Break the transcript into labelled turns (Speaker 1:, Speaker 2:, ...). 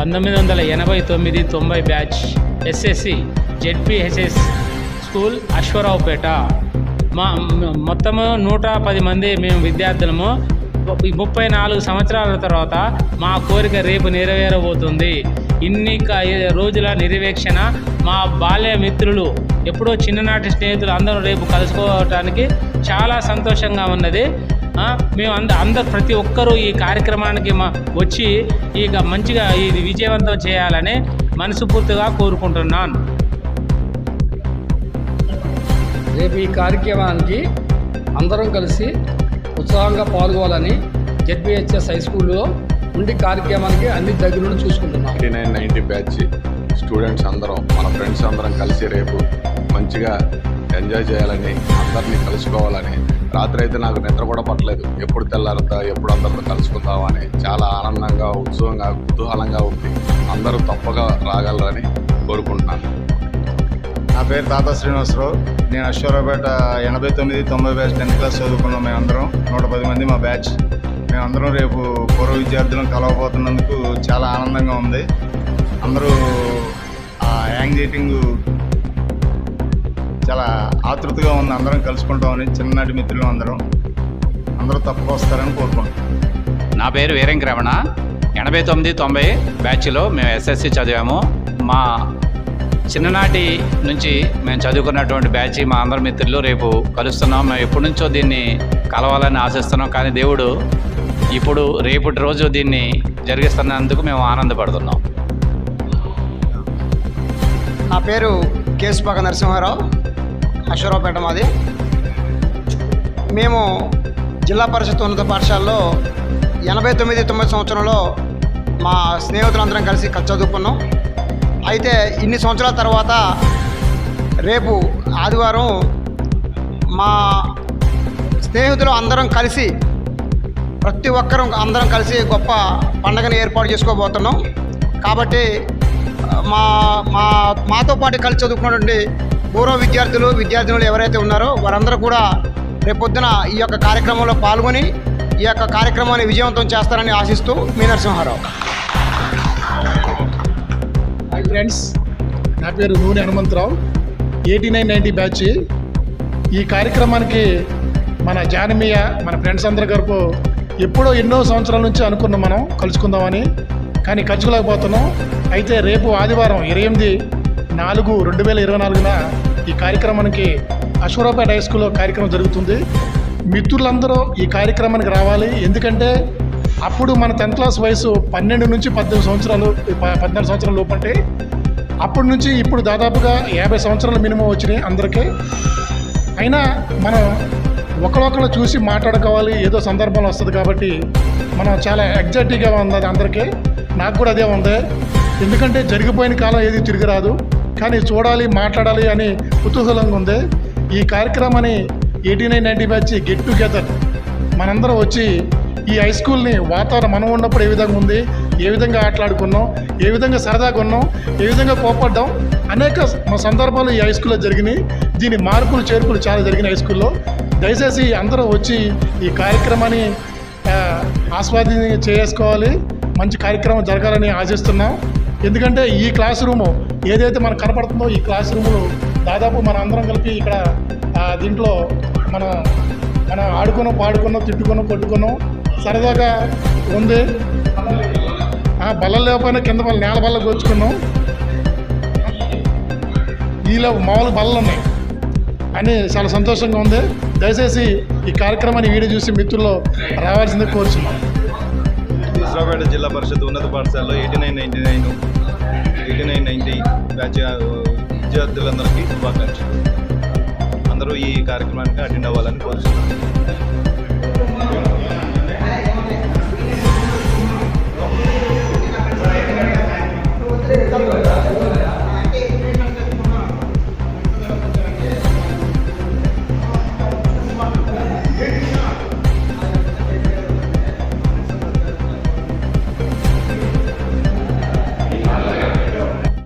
Speaker 1: పంతొమ్మిది వందల ఎనభై తొమ్మిది తొంభై batch SSC ZPHS school Ashwaraopeta. మా మొత్తము నూట పది మంది మేము విద్యార్థులము. ఈ ముప్పై నాలుగు సంవత్సరాల తర్వాత మా కోరిక రేపు నెరవేరబోతుంది. ఇన్ని రోజుల నిర్వేక్షణ మా బాల్య మిత్రులు ఎప్పుడో చిన్ననాటి స్నేహితులు అందరూ రేపు కలుసుకోవటానికి చాలా సంతోషంగా ఉన్నది. మేము అంద అందరు ప్రతి ఒక్కరూ ఈ కార్యక్రమానికి మా వచ్చి ఇక మంచిగా ఇది విజయవంతం చేయాలని మనస్ఫూర్తిగా కోరుకుంటున్నాను.
Speaker 2: రేపు ఈ కార్యక్రమానికి అందరం కలిసి ఉత్సాహంగా పాల్గొవాలని జెడ్పిహెచ్ఎస్ హై స్కూల్లో ఉండి కార్యక్రమానికి అన్ని దగ్గర నుండి చూసుకుంటున్నాం.
Speaker 3: Ninety nine ninety batch students అందరం మన ఫ్రెండ్స్ అందరం కలిసి రేపు మంచిగా ఎంజాయ్ చేయాలని అందరినీ కలుసుకోవాలని రాత్రి అయితే నాకు నిద్ర కూడా పట్టలేదు. ఎప్పుడు తెల్లారుతా ఎప్పుడు అందరితో కలుసుకుందామని చాలా ఆనందంగా ఉత్సవంగా కుతూహలంగా ఉంది అందరూ తప్పగా రాగలరని కోరుకుంటున్నాను.
Speaker 4: నా పేరు తాత శ్రీనివాసరావు. నేను అశ్వరావుపేట ఎనభై తొమ్మిది తొంభై బ్యాచ్ టెన్త్ క్లాస్ చదువుకున్నాం మేమందరం. నూట పది మంది మా బ్యాచ్. మేమందరం రేపు పూర్వ విద్యార్థులను కలవబోతున్నందుకు చాలా ఆనందంగా ఉంది. అందరూ ఆ యాంగ్జైటింగ్ చాలా ఆతృతగా ఉంది అందరం కలుసుకుంటామని చిన్ననాటి మిత్రులు అందరం. అందరూ తప్పక వస్తారని కోరుకుంటున్నాం.
Speaker 5: నా పేరు వీరంకి రమణ. ఎనభై తొమ్మిది తొంభై బ్యాచ్లో మేము ఎస్ఎస్సి చదివాము. మా చిన్ననాటి నుంచి మేము చదువుకున్నటువంటి బ్యాచ్ మా అందరి మిత్రులు రేపు కలుస్తున్నాం. మేము ఎప్పటి నుంచో దీన్ని కలవాలని ఆశిస్తున్నాం. కానీ దేవుడు ఇప్పుడు రేపటి రోజు దీన్ని జరిగిస్తున్నందుకు మేము ఆనందపడుతున్నాం.
Speaker 6: నా పేరు కేసుపాక నరసింహారావు. అశ్వరావుపేట మాది. మేము జిల్లా పరిషత్ ఉన్నత పాఠశాలలో ఎనభై తొమ్మిది తొమ్మిది సంవత్సరంలో మా స్నేహితులందరం కలిసి చదువుకున్నాం. అయితే ఇన్ని సంవత్సరాల తర్వాత రేపు ఆదివారం మా స్నేహితులు అందరం కలిసి ప్రతి ఒక్కరం అందరం కలిసి గొప్ప పండగని ఏర్పాటు చేసుకోబోతున్నాం. కాబట్టి మా మా మాతో పాటు కలిసి చదువుకున్నటువంటి పూర్వ విద్యార్థులు విద్యార్థినులు ఎవరైతే ఉన్నారో వారందరూ కూడా రేపొద్దున ఈ యొక్క కార్యక్రమంలో పాల్గొని ఈ యొక్క కార్యక్రమాన్ని విజయవంతం చేస్తారని ఆశిస్తూ మీ నరసింహారావు.
Speaker 7: హాయ్ ఫ్రెండ్స్ నా పేరు Nune Hanumantharao. Eighty nine ninety batch. ఈ కార్యక్రమానికి మన జానమీయ మన ఫ్రెండ్స్ అందరి గరుపు ఎప్పుడో ఎన్నో సంవత్సరాల నుంచి అనుకున్నాం మనం కలుసుకుందామని. కానీ కలుసుకోలేకపోతున్నాం అయితే రేపు ఆదివారం ఇరవై ఎనిమిది నాలుగు రెండు వేల ఇరవై నాలుగున ఈ కార్యక్రమానికి అశ్వరాపేట హై స్కూల్లో కార్యక్రమం జరుగుతుంది. మిత్రులందరూ ఈ కార్యక్రమానికి రావాలి. ఎందుకంటే అప్పుడు మన టెన్త్ క్లాస్ వయసు పన్నెండు నుంచి పద్దెనిమిది సంవత్సరాలు పద్నాలుగు సంవత్సరాల లోపు అంటే అప్పటి నుంచి ఇప్పుడు దాదాపుగా యాభై సంవత్సరాల మినిమం వచ్చినాయి అందరికీ. అయినా మనం ఒకరొకరు చూసి మాట్లాడుకోవాలి. ఏదో సందర్భం వస్తుంది కాబట్టి మనం చాలా ఎగ్జైటీగా ఉంది అందరికీ. నాకు కూడా అదే ఉంది. ఎందుకంటే జరిగిపోయిన కాలం ఏది తిరిగి రాదు. కానీ చూడాలి మాట్లాడాలి అని కుతూహలంగా ఉంది. ఈ కార్యక్రమాన్ని eighty nine ninety batch get together. మనందరం వచ్చి ఈ హై స్కూల్ని వాతావరణం మనం ఉన్నప్పుడు ఏ విధంగా ఉంది ఏ విధంగా ఆటలాడుకున్నాం ఏ విధంగా సరదాగా ఉన్నాం ఏ విధంగా కోపడ్డాం అనేక సందర్భాలు ఈ హై స్కూల్లో జరిగినాయి. దీని మార్పులు చేర్పులు చాలా జరిగినాయి హై స్కూల్లో. దయచేసి అందరూ వచ్చి ఈ కార్యక్రమాన్ని ఆ, ఆస్వాదించి చేసుకోవాలి. మంచి కార్యక్రమం జరగాలని ఆశిస్తున్నాం. ఎందుకంటే ఈ క్లాస్ రూము ఏదైతే మనకు కనపడుతుందో ఈ క్లాస్ రూములు దాదాపు మన అందరం కలిపి ఇక్కడ దీంట్లో మనం మనం ఆడుకున్నాం పాడుకున్నాం తిట్టుకున్నాం కొట్టుకున్నాం. సరదాగా ఉంది. ఆ, బల్లలు లేకపోయినా కింద బల్ల నేల బల్ల గోచుకున్నాం ఈలో మామూలు బల్లలు ఉన్నాయి. అని చాలా సంతోషంగా ఉంది. దయచేసి ఈ కార్యక్రమాన్ని వీడియో చూసి మిత్రుల్లో రావాల్సిందే కోరుచున్నాం.
Speaker 4: హుజరాబాద్ జిల్లా పరిషత్ ఉన్నత పాఠశాలలో eighty nine ninety nine eighty nine ninety batch విద్యార్థులందరికీ శుభాకాంక్షలు. అందరూ ఈ కార్యక్రమానికి అటెండ్ అవ్వాలని కోరుతున్నాను